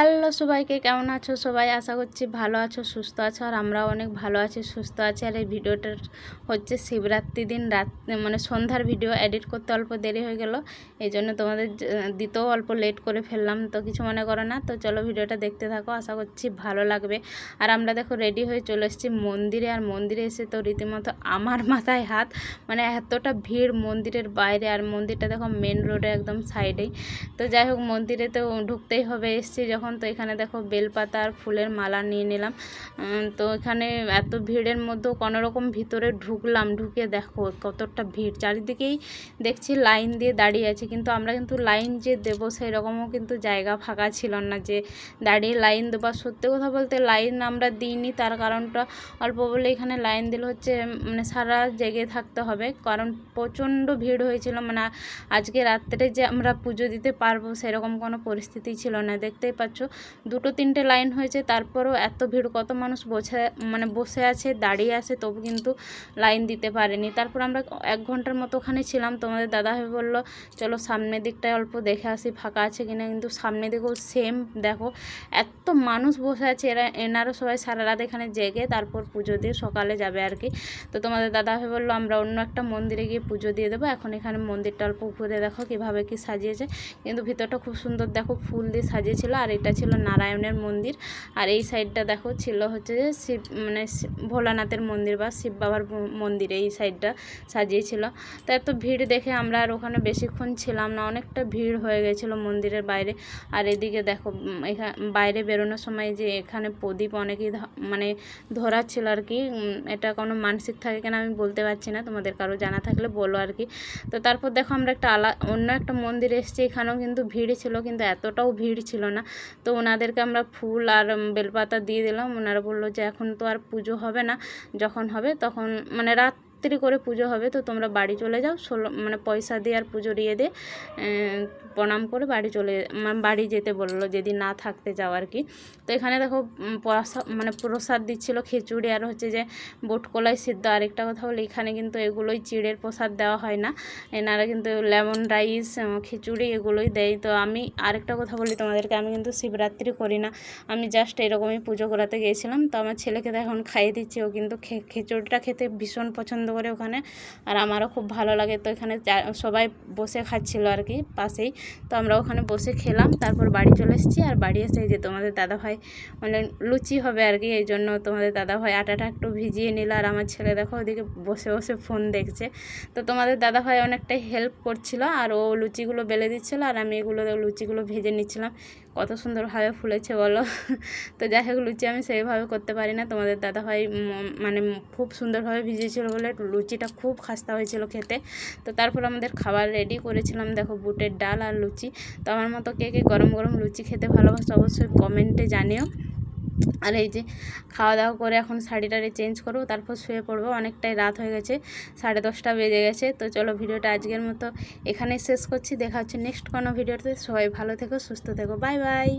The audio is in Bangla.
হ্যালো সবাইকে, কেমন আছো সবাই? আশা করছি ভালো আছো, সুস্থ আছো, আর আমরাও অনেক ভালো আছি, সুস্থ আছি। আর এই ভিডিওটার হচ্ছে শিবরাত্রি দিন, রাত মানে সন্ধ্যার ভিডিও এডিট করতে অল্প দেরি হয়ে গেল। এই জন্য তোমাদের দিতেও অল্প লেট করে ফেললাম, তো কিছু মনে করো না। তো চলো ভিডিওটা দেখতে থাকো, আশা করছি ভালো লাগবে। আর আমরা দেখো রেডি হয়ে চলে এসেছি মন্দিরে, আর মন্দিরে এসে তো রীতিমতো আমার মাথায় হাত মানে এতটা ভিড় মন্দিরের বাইরে। আর মন্দিরটা দেখো মেন রোডে একদম সাইডেই তো যাই হোক, মন্দিরে তো ঢুকতেই হবে, এসছি যখন তো এখানে দেখো বেলপাতা আর ফুলের মালা নিয়ে নিলাম। তো এখানে এত ভিড়ের মধ্যেও কোনো রকম ভিতরে ঢুকলাম, ঢুকে দেখো কতটা ভিড়। চারিদিকেই দেখছি লাইন দিয়ে দাঁড়িয়ে আছে, কিন্তু আমরা কিন্তু লাইন যে দেবো সেই রকমও কিন্তু জায়গা ফাঁকা ছিল না যে দাঁড়িয়ে লাইন দেবো। আর সত্যি কথা বলতে লাইন আমরা দিইনি, তার কারণটা অল্প বলে এখানে লাইন দিলে হচ্ছে মানে সারা জেগে থাকতে হবে। কারণ প্রচণ্ড ভিড় হয়েছিল মানে আজকে রাত্রে যে আমরা পুজো দিতে পারব সেরকম কোনো পরিস্থিতি ছিল না। দেখতেই পাচ্ছ দুটো তিনটে লাইন হয়েছে, তারপরেও এত ভিড়, কত মানুষ বসে মানে বসে আছে, দাঁড়িয়ে আছে, তবু কিন্তু লাইন দিতে পারেনি। তারপর আমরা এক ঘণ্টার মতো ওখানে ছিলাম, তোমাদের দাদাভাই বলল, চলো সামনের দিকটায় অল্প দেখে আসি, ফাঁকা আছে কিনা? কিন্তু সামনে দিকেও সেম দেখো, এত মানুষ বসে আছে, এরা, এনারও সবাই সারা রাত এখানে জেগে, তারপর পুজো দিয়ে সকালে যাবে আর কি। তো তোমাদের দাদাভাই বলল, আমরা অন্য একটা মন্দিরে গিয়ে পুজো দিয়ে দেবো, এখন এখানে মন্দিরটা অল্প ঘুরে দেখো, কীভাবে কি সাজিয়েছে। কিন্তু ভিতরটা খুব সুন্দর, দেখো, ফুল দিয়ে সাজিয়েছিল, আর এটা ছিল নারায়ণের মন্দির। আর এই সাইডটা দেখো ছিল হচ্ছে যে শিব মানে ভোলানাথের মন্দির বা শিব বাবার মন্দির এই সাইডটা সাজিয়েছিল। তো এত ভিড় দেখে আমরা আর ওখানে বেশিক্ষণ ছিলাম না, অনেকটা ভিড় হয়ে গেছিল মন্দিরের বাইরে। আর এদিকে দেখো এখানে বাইরে বেরোনোর সময় যে এখানে প্রদীপ অনেকেই মানে মানে ছিল আর কি এটা কোনো মানসিক থাকে কিনা আমি বলতে পারছি না, তোমাদের কারও জানা থাকলে বলো আর কি। তো তারপর দেখো আমরা একটা আলা, অন্য একটা মন্দিরে এসেছি, এখানেও কিন্তু ভিড় ছিল, কিন্তু এতটাও ভিড় ছিল না। তো ওনাদেরকে আমরা ফুল আর বেলপাতা দিয়ে দিলাম। ওনারা বলল যে, এখন তো আর পুজো হবে না। যখন হবে তখন মানে রাত্রি করে পুজো হবে, তো তোমরা বাড়ি চলে যাও। ষোলো মানে পয়সা দিয়ে আর পুজো দিয়ে দিয়ে প্রণাম করে বাড়ি চলে বাড়ি যেতে বলল যদি না থাকতে যাও আর কি। তো এখানে দেখো মানে প্রসাদ দিচ্ছিল খিচুড়ি আর হচ্ছে যে বোটকলাই সিদ্ধ আরেকটা কথা হলো এখানে কিন্তু এগুলোই চিড়ের প্রসাদ দেওয়া হয় না। এনারা কিন্তু লেমন রাইস খিচুড়ি এগুলোই দেয়। তো আমি আরেকটা কথা বলি তোমাদেরকে, আমি কিন্তু শিবরাত্রি করি না। আমি জাস্ট এরকমই পুজো করাতে গিয়েছিলাম, তো আমার ছেলেকে তো এখন খাইয়ে দিচ্ছি, ও কিন্তু খিচুড়িটা খেতে ভীষণ পছন্দ করে ওখানে। আর আমারও খুব ভালো লাগে। তো এখানে সবাই বসে খাচ্ছিল আর কি পাশেই। তো আমরা ওখানে বসে খেলাম, তারপর বাড়ি চলে এসেছি। আর বাড়ি এসে যে তোমাদের দাদাভাই মানে লুচি হবে আর কি, এই জন্য তোমাদের দাদাভাই আটাটা একটু ভিজিয়ে নিল। আর আমার ছেলে দেখো ওদিকে বসে বসে ফোন দেখছে। তো তোমাদের দাদাভাই অনেকটাই হেল্প করছিল, আর ও লুচিগুলো বেলে দিচ্ছিল, আর আমি এগুলো লুচিগুলো ভেজে নিচ্ছিলাম। কত সুন্দরভাবে ফুলেছে বলো। তো যাই হোক, লুচি আমি সেইভাবে করতে পারি না। তোমাদের দাদাভাই মানে খুব সুন্দরভাবে ভিজিয়েছিল বলে লুচিটা খুব খাস্তা হয়েছিল খেতে। তো তারপর আমাদের খাবার রেডি করেছিলাম, দেখো বুটের ডাল আর লুচি। তো আমার মতো কে কে গরম গরম লুচি খেতে ভালোবাসে অবশ্যই কমেন্টে জানিও। আর এই যে খাওয়া দাওয়া করে এখন শাড়ি টাড়ি চেঞ্জ করব, তারপর শুয়ে পড়ব। অনেকটাই রাত হয়ে গেছে, সাড়ে দশটা বেজে গেছে। তো চলো ভিডিওটা আজকের মতো এখানেই শেষ করছি। দেখা হচ্ছে নেক্সট কোনো ভিডিওতে। সবাই ভালো থেকো, সুস্থ থেকো। Bye bye